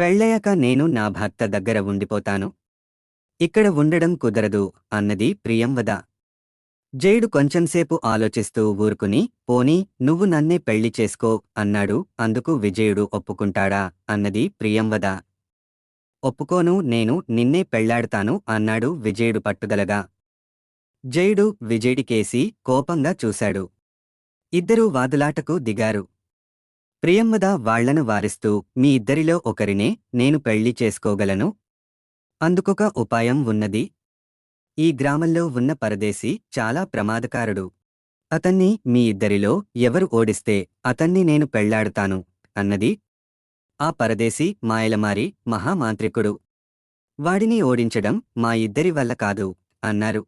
పెళ్ళయ్యాక నేను నా భర్త దగ్గర ఉండిపోతాను. ఇక్కడ ఉండడం కుదరదు అన్నది ప్రియంవద జయుడు కొంచెంసేపు ఆలోచిస్తూ ఊరుకుని పోనీ నువ్వు నన్నే పెళ్ళి చేసుకో అన్నాడు అందుకు విజయుడు ఒప్పుకుంటాడా అన్నది ప్రియంవద ఒప్పుకోను నేను నిన్నే పెళ్ళాడతాను అన్నాడు విజయుడు పట్టుదలగా. జయుడు విజయుడికేసి కోపంగా చూశాడు. ఇద్దరూ వాదులాటకు దిగారు. ప్రియంవద వాళ్ళను వారిస్తూ మీ ఇద్దరిలో ఒకరినే నేను పెళ్ళి చేసుకోగలను? అందుకొక ఉపాయం ఉన్నది. ఈ గ్రామంలో ఉన్న పరదేశి చాలా ప్రమాదకారుడు. అతన్ని మీ ఇద్దరిలో ఎవరు ఓడిస్తే అతన్ని నేను పెళ్ళాడుతాను అన్నది. ఆ పరదేశి మాయలమారి మహామాంత్రికుడు. వాడిని ఓడించడం మా ఇద్దరి వల్ల కాదు అన్నారు.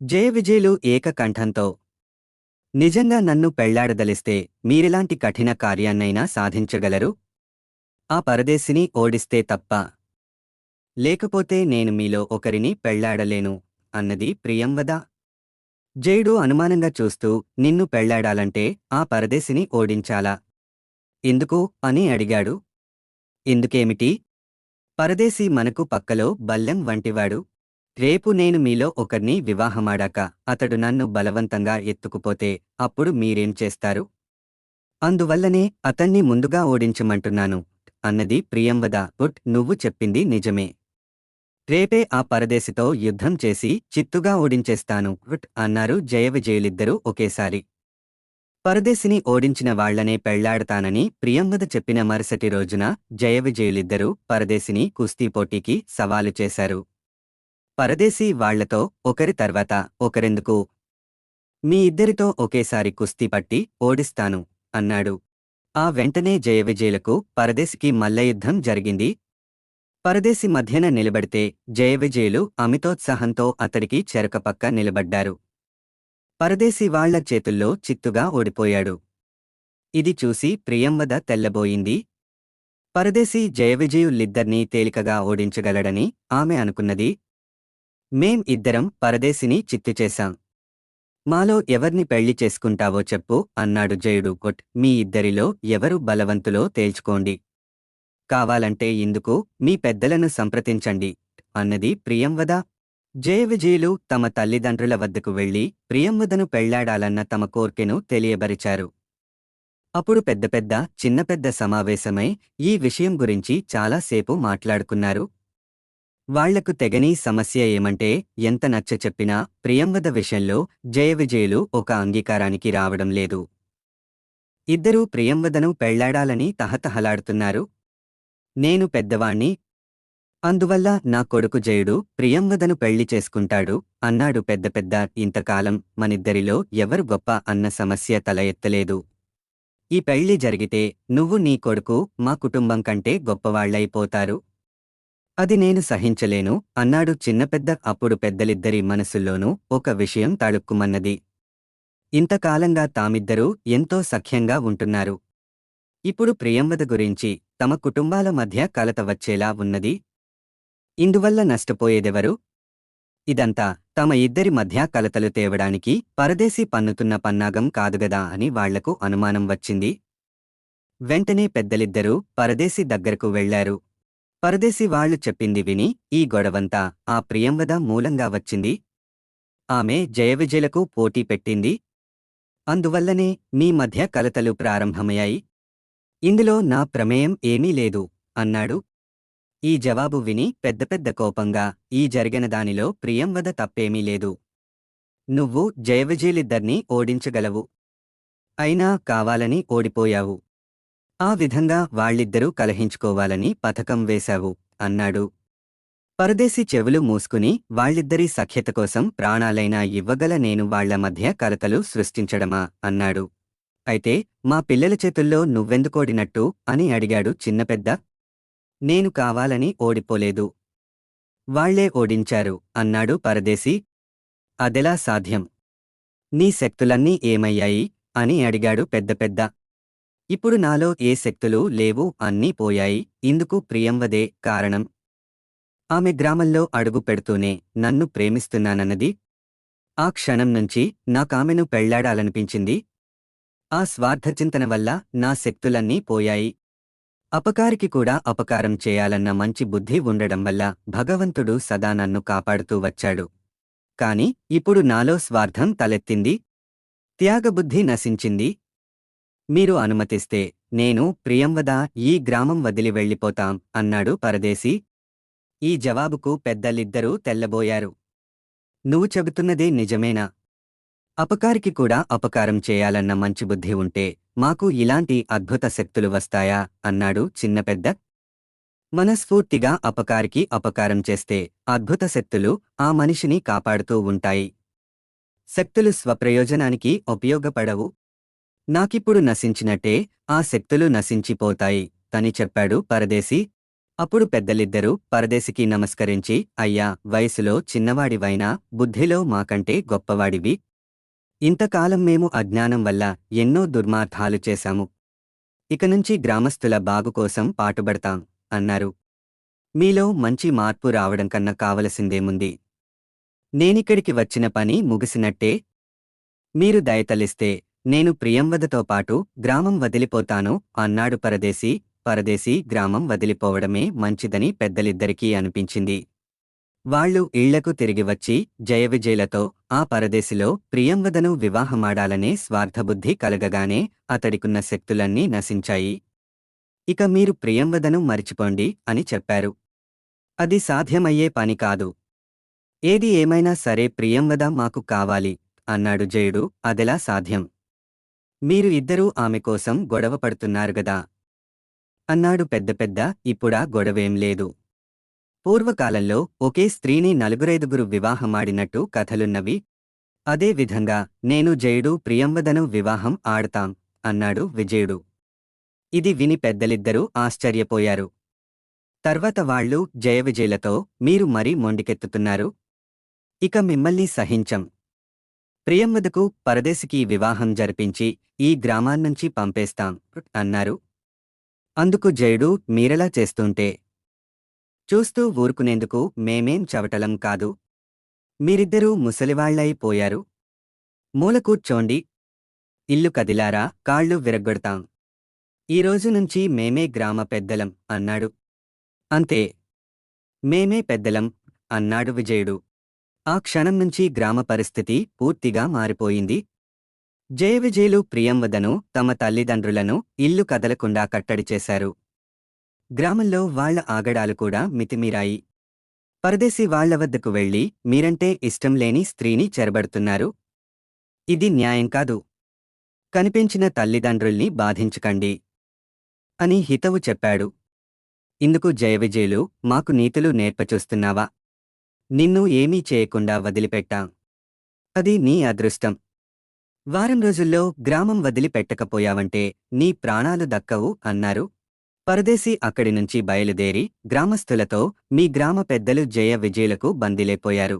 జయ విజయులు ఏకకంఠంతో నిజంగా నన్ను పెళ్ళాడదలిస్తే మీరిలాంటి కఠిన కార్యాన్నైనా సాధించగలరు? ఆ పరదేశిని ఓడిస్తే తప్ప. లేకపోతే నేను మీలో ఒకరిని పెళ్ళాడలేను అన్నది ప్రియంవద. జయుడు అనుమానంగా చూస్తూ నిన్ను పెళ్ళాడాలంటే ఆ పరదేశిని ఓడించాలా? ఎందుకు? అని అడిగాడు. ఎందుకేమిటి? పరదేశి మనకు పక్కలో బల్లెం వంటివాడు. రేపు నేను మీలో ఒకర్ని వివాహమాడాక అతడు నన్ను బలవంతంగా ఎత్తుకుపోతే అప్పుడు మీరేం చేస్తారు? అందువల్లనే అతన్ని ముందుగా ఓడించమంటున్నాను అన్నది ప్రియంవద. ఉట్ నువ్వు చెప్పింది నిజమే. రేపే ఆ పరదేశితో యుద్ధం చేసి చిత్తుగా ఓడించేస్తాను ఉట్ అన్నారు జయవిజయులిద్దరూ ఒకేసారి. పరదేశిని ఓడించిన వాళ్ళనే పెళ్ళాడతానని ప్రియంవద చెప్పిన మరుసటి రోజున జయవిజయులిద్దరూ పరదేశిని కుస్తీ పోటీకి సవాలు చేశారు. పరదేశీ వాళ్ళతో ఒకరి తర్వాత ఒకరెందుకు? మీ ఇద్దరితో ఒకేసారి కుస్తీ పట్టి ఓడిస్తాను అన్నాడు. ఆ వెంటనే జయవిజయులకు పరదేశికి మల్లయుద్ధం జరిగింది. పరదేశి మధ్యన నిలబడితే జయవిజయులు అమితోత్సాహంతో అతడికి చెరకపక్క నిలబడ్డారు. పరదేశి వాళ్ళ చేతుల్లో చిత్తుగా ఓడిపోయాడు. ఇది చూసి ప్రియంవద తెల్లబోయింది. పరదేశీ జయవిజయులిద్దర్నీ తేలికగా ఓడించగలడని ఆమె అనుకున్నది మేం ఇద్దరం పరదేశిని చిత్తు చేశాం. మాలో ఎవర్ని పెళ్ళి చేసుకుంటావో చెప్పు అన్నాడు జయుడు కొట్. మీ ఇద్దరిలో ఎవరు బలవంతులో తేల్చుకోండి. కావాలంటే ఇందుకు మీ పెద్దలను సంప్రదించండి అన్నది ప్రియంవద. జయవిజయులు తమ తల్లిదండ్రుల వద్దకు వెళ్ళి ప్రియంవదను పెళ్ళాడాలన్న తమ కోర్కెను తెలియబరిచారు. అప్పుడు పెద్ద పెద్ద చిన్న పెద్ద సమావేశమై ఈ విషయం గురించి చాలాసేపు మాట్లాడుకున్నారు. వాళ్ళకు తెగని సమస్య ఏమంటే ఎంత నచ్చ చెప్పినా ప్రియంవద విషయంలో జయవిజయులు ఒక అంగీకారానికి రావడం లేదు. ఇద్దరూ ప్రియంవదను పెళ్ళాడాలని తహతహలాడుతున్నారు. నేను పెద్దవాణ్ణి. అందువల్ల నా కొడుకు జయుడు ప్రియంవదను పెళ్ళి చేసుకుంటాడు అన్నాడు పెద్ద పెద్ద ఇంతకాలం మనిద్దరిలో ఎవరు గొప్ప అన్న సమస్య తల ఎత్తలేదు. ఈ పెళ్ళి జరిగితే నువ్వు నీ కొడుకు మా కుటుంబం కంటే గొప్పవాళ్ళైపోతారు. అది నేను సహించలేను. అన్నాడు చిన్నపెద్ద అప్పుడు పెద్దలిద్దరి మనసుల్లోనూ ఒక విషయం తడుక్కుమన్నది ఇంతకాలంగా తామిద్దరూ ఎంతో సఖ్యంగా ఉంటున్నారు. ఇప్పుడు ప్రియంవద గురించి తమ కుటుంబాల మధ్య కలత వచ్చేలా ఉన్నది. ఇందువల్ల నష్టపోయేదెవరు? ఇదంతా తమ ఇద్దరి మధ్య కలతలు తేవడానికి పరదేశీ పన్నుతున్న పన్నాగం కాదుగదా అని వాళ్ళకు అనుమానం వచ్చింది. వెంటనే పెద్దలిద్దరూ పరదేశీ దగ్గరకు వెళ్ళారు. పరదేశీ వాళ్ళు చెప్పింది విని ఈ గొడవంతా ఆ ప్రియంవద మూలంగా వచ్చింది. ఆమె జయవిజయలకు పోటీ పెట్టింది. అందువల్లనే మీ మధ్య కలతలు ప్రారంభమయ్యాయి. ఇందులో నా ప్రమేయం ఏమీ లేదు అన్నాడు. ఈ జవాబు విని పెద్ద పెద్ద కోపంగా ఈ జరిగిన దానిలో ప్రియంవద తప్పేమీ లేదు. నువ్వు జయవిజయలిద్దర్నీ ఓడించగలవు. అయినా కావాలని ఓడిపోయావు. ఆ విధంగా వాళ్ళిద్దరూ కలహించుకోవాలని పథకం వేశావు అన్నాడు. పరదేశి చెవులు మూసుకుని వాళ్ళిద్దరి సఖ్యత కోసం ప్రాణాలైనా ఇవ్వగల నేను వాళ్ళ మధ్య కలతలు సృష్టించడమా అన్నాడు. అయితే మా పిల్లల చేతుల్లో నువ్వెందుకోడినట్టు అని అడిగాడు చిన్నపెద్ద నేను కావాలని ఓడిపోలేదు. వాళ్ళే ఓడించారు అన్నాడు పరదేశి. అదెలా సాధ్యం? నీ శక్తులన్నీ ఏమయ్యాయి? అని అడిగాడు పెద్ద పెద్ద. ఇప్పుడు నాలో ఏ శక్తులు లేవు అన్నీ పోయాయి ఇందుకు ప్రియంవదే కారణం. ఆమె గ్రామంలో అడుగు పెడుతూనే నన్ను ప్రేమిస్తున్నానన్నది? ఆ క్షణం నుంచి నాకామెను పెళ్ళాడాలనిపించింది? ఆ స్వార్థచింతన వల్ల నా శక్తులన్నీ పోయాయి. అపకారికి కూడా అపకారం చేయాలన్న మంచి బుద్ధి ఉండడం వల్ల భగవంతుడు సదా నన్ను కాపాడుతూ వచ్చాడు. కాని ఇప్పుడు నాలో స్వార్థం తలెత్తింది. త్యాగబుద్ధి నశించింది. మీరు అనుమతిస్తే నేను ప్రియంవద ఈ గ్రామం వదిలి వెళ్ళిపోతాం అన్నాడు పరదేశి. ఈ జవాబుకు పెద్దలిద్దరూ తెల్లబోయారు. నువ్వు చెబుతున్నదే నిజమేనా? అపకారికి కూడా అపకారం చేయాలన్న మంచి బుద్ధి ఉంటే మాకు ఇలాంటి అద్భుత శక్తులు వస్తాయా? అన్నాడు చిన్న పెద్ద. మనస్ఫూర్తిగా అపకారికి అపకారం చేస్తే అద్భుత శక్తులు ఆ మనిషిని కాపాడుతూ ఉంటాయి. శక్తులు స్వప్రయోజనానికి ఉపయోగపడవు. నాకిప్పుడు నశించినట్టే ఆ శక్తులు నశించిపోతాయి. తని చెప్పాడు పరదేశి. అప్పుడు పెద్దలిద్దరూ పరదేశికి నమస్కరించి అయ్యా వయసులో చిన్నవాడివైనా బుద్ధిలో మాకంటే గొప్పవాడివి. ఇంతకాలం మేము అజ్ఞానం వల్ల ఎన్నో దుర్మార్గాలు చేశాము. ఇక నుంచి గ్రామస్తుల బాగు కోసం పాటుపడతాం అన్నారు. మీలో మంచి మార్పు రావడం కన్నా కావలసిందేముంది? నేనిక్కడికి వచ్చిన పని ముగిసినట్టే? మీరు దయతలిస్తే నేను ప్రియంవదతో పాటు గ్రామం వదిలిపోతాను అన్నాడు పరదేశి. పరదేశి గ్రామం వదిలిపోవడమే మంచిదని పెద్దలిద్దరికీ అనిపించింది. వాళ్ళు ఇళ్ళకు తిరిగి వచ్చి జయవిజయలతో ఆ పరదేశిలో ప్రియంవదను వివాహమాడాలనే స్వార్థబుద్ధి కలగగానే అతడికున్న శక్తులన్నీ నశించాయి. ఇక మీరు ప్రియంవదను మరిచిపోండి అని చెప్పారు. అది సాధ్యమయ్యే పని కాదు. ఏది ఏమైనా సరే ప్రియంవద మాకు కావాలి అన్నాడు జయుడు. అదెలా సాధ్యం? మీరు ఇద్దరూ ఆమె కోసం గొడవ పడుతున్నారు గదా. అన్నాడు పెద్ద పెద్ద ఇప్పుడా గొడవేం లేదు. పూర్వకాలంలో ఒకే స్త్రీని నలుగురైదుగురు వివాహమాడినట్టు కథలున్నవి. అదే విధంగా నేను జయుడు ప్రియంవదను వివాహం ఆడతాం అన్నాడు విజయుడు. ఇది విని పెద్దలిద్దరూ ఆశ్చర్యపోయారు. తర్వాత వాళ్ళు జయవిజయులతో మీరు మరీ మొండికెత్తుతున్నారు. ఇక మిమ్మల్ని సహించం. ప్రియంవదకు పరదేశికి వివాహం జరిపించి ఈ గ్రామాన్నుంచి పంపేస్తాం అన్నారు. అందుకు జయుడు మీరెలా చేస్తుంటే? చూస్తూ ఊరుకునేందుకు మేమేం చవటలం కాదు. మీరిద్దరూ ముసలివాళ్ళైపోయారు మూల కూర్చోండి ఇల్లు కదిలారా కాళ్ళు విరగ్గొడతాం. ఈ రోజు నుంచి మేమే గ్రామ పెద్దలం అన్నాడు. అంతే. మేమే పెద్దలం అన్నాడు విజయుడు. ఆ క్షణం నుంచి గ్రామ పరిస్థితి పూర్తిగా మారిపోయింది. జయవిజయులు ప్రియంవదను తమ తల్లిదండ్రులను ఇల్లు కదలకుండా కట్టడి చేశారు. గ్రామంలో వాళ్ళ ఆగడాలు కూడా మితిమీరాయి. పరదేశీ వాళ్ళ వద్దకు వెళ్ళి మీరంటే ఇష్టం లేని స్త్రీని చెరబడుతున్నారు. ఇది న్యాయం కాదు. కనిపించిన తల్లిదండ్రుల్ని బాధించకండి అని హితవు చెప్పాడు. ఇందుకు జయవిజయులు మాకు నీతులు నేర్పచూస్తున్నావా? నిన్ను ఏమీ చేయకుండా వదిలిపెట్టాం. అది నీ అదృష్టం. వారం రోజుల్లో గ్రామం వదిలిపెట్టకపోయావంటే నీ ప్రాణాలు దక్కవు అన్నారు. పరదేశీ అక్కడి నుంచి బయలుదేరి గ్రామస్థులతో మీ గ్రామ పెద్దలు జయ విజయులకు బందిలేపోయారు.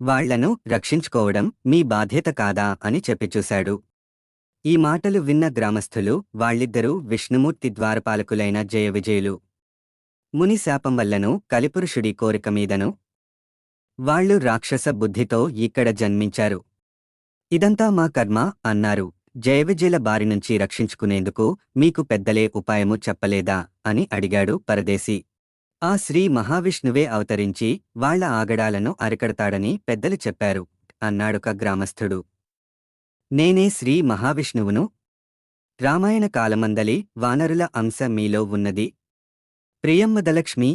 వాళ్ళను రక్షించుకోవడం మీ బాధ్యత కాదా అని చెప్పిచూశాడు ఈ మాటలు విన్న గ్రామస్థులు వాళ్ళిద్దరూ విష్ణుమూర్తి ద్వారపాలకులైన జయ విజయులు. ముని శాపం వల్లను కలిపురుషుడి కోరిక మీదను వాళ్ళు రాక్షస బుద్ధితో ఇక్కడ జన్మించారు. ఇదంతా మా కర్మ అన్నారు. జయవిజయల బారి నుంచి రక్షించుకునేందుకు మీకు పెద్దలే ఉపాయము చెప్పలేదా అని అడిగాడు పరదేశి. ఆ శ్రీ మహావిష్ణువే అవతరించి వాళ్ళ ఆగడాలను అరికడతాడని పెద్దలు చెప్పారు అన్నాడొక గ్రామస్థుడు. నేనే శ్రీ మహావిష్ణువును. రామాయణ కాలమందలి వానరుల అంశ మీలో ఉన్నది. ప్రియంవదలక్ష్మి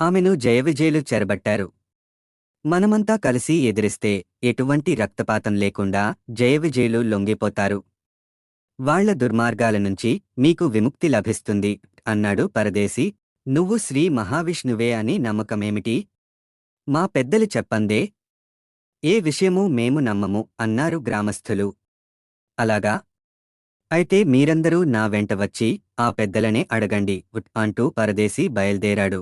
ఆమెను జయవిజయులు చెరబట్టారు. మనమంతా కలిసి ఎదిరిస్తే ఎటువంటి రక్తపాతం లేకుండా జయవిజయులు లొంగిపోతారు. వాళ్ళ దుర్మార్గాల నుంచి మీకు విముక్తి లభిస్తుంది అన్నాడు పరదేశి. నువ్వు శ్రీ మహావిష్ణువే అని నమ్మకమేమిటి? మా పెద్దలు చెప్పందే. ఏ విషయమూ మేము నమ్మము అన్నారు గ్రామస్థులు. అలాగా? అయితే మీరందరూ నా వెంట వచ్చి ఆ పెద్దలనే అడగండి అంటూ పరదేశి బయల్దేరాడు.